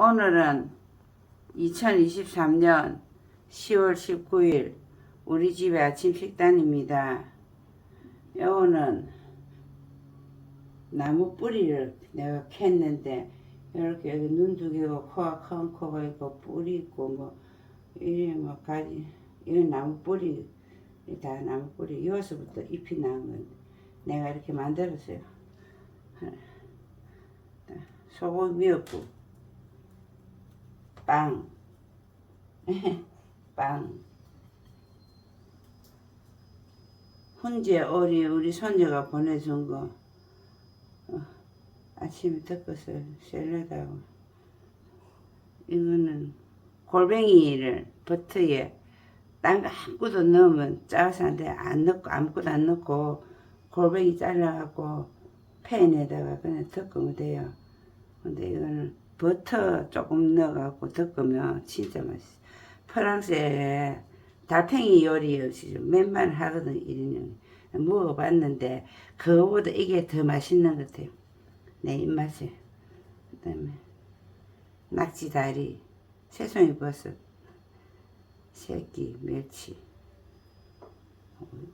오늘은 2023년 10월 19일 우리 집의 아침 식단입니다. 요거는 나무 뿌리를 내가 캤는데 이렇게 여기 눈두 개고 코가 큰 코가 있고 뿌리 있고 뭐 이래 뭐 가지 이건 나무 뿌리 이다 나무 뿌리 여기서부터 잎이 나온 건데 내가 이렇게 만들었어요. 소고기 미역국 빵. 빵. 훈제 어리 우리 손녀가 보내준 거. 어, 아침에 덮었어요 샐러드하고. 이거는 골뱅이를 버터에 딴거 아무것도 넣으면 짜서 안돼. 안 넣고 아무것도 안 넣고 골뱅이 잘라갖고 팬에다가 그냥 덮으면 돼요. 근데 이거는 버터 조금 넣어갖고 덮으면 진짜 맛있어. 프랑스에 달팽이 요리 없이 맨만 하거든 이리는. 먹어봤는데 그거보다 이게 더 맛있는 것 같아요. 내 입맛에. 그 다음에 낙지다리 새송이 버섯 새끼 멸치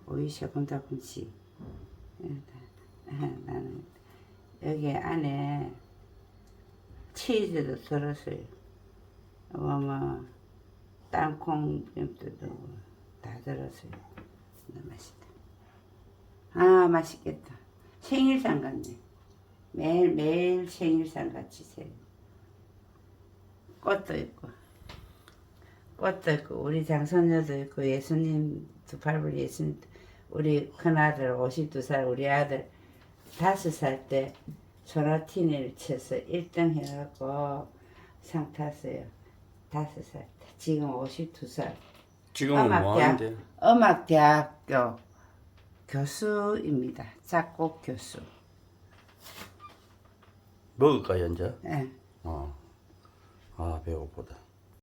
오이 새콤달콤치. 나는 여기 안에 치즈도 들었어요 어머 땅콩김도 넣고 다 들었어요. 너무 맛있다. 아 맛있겠다. 생일상 같네. 매일 매일 생일상 같이 새. 꽃도 있고 꽃도 있고 우리 장선녀도 있고 예수님 두 팔불 예수님 우리 큰아들 52살 우리 아들 5살 때 소나티니를 쳐서 1등 해갖고 상 탔어요. 5살 때. 지금 52살. 지금은 뭐 음악대학? 음악대학교 교수입니다. 작곡 교수. 먹을까 현재? 예. 어. 아 배고프다.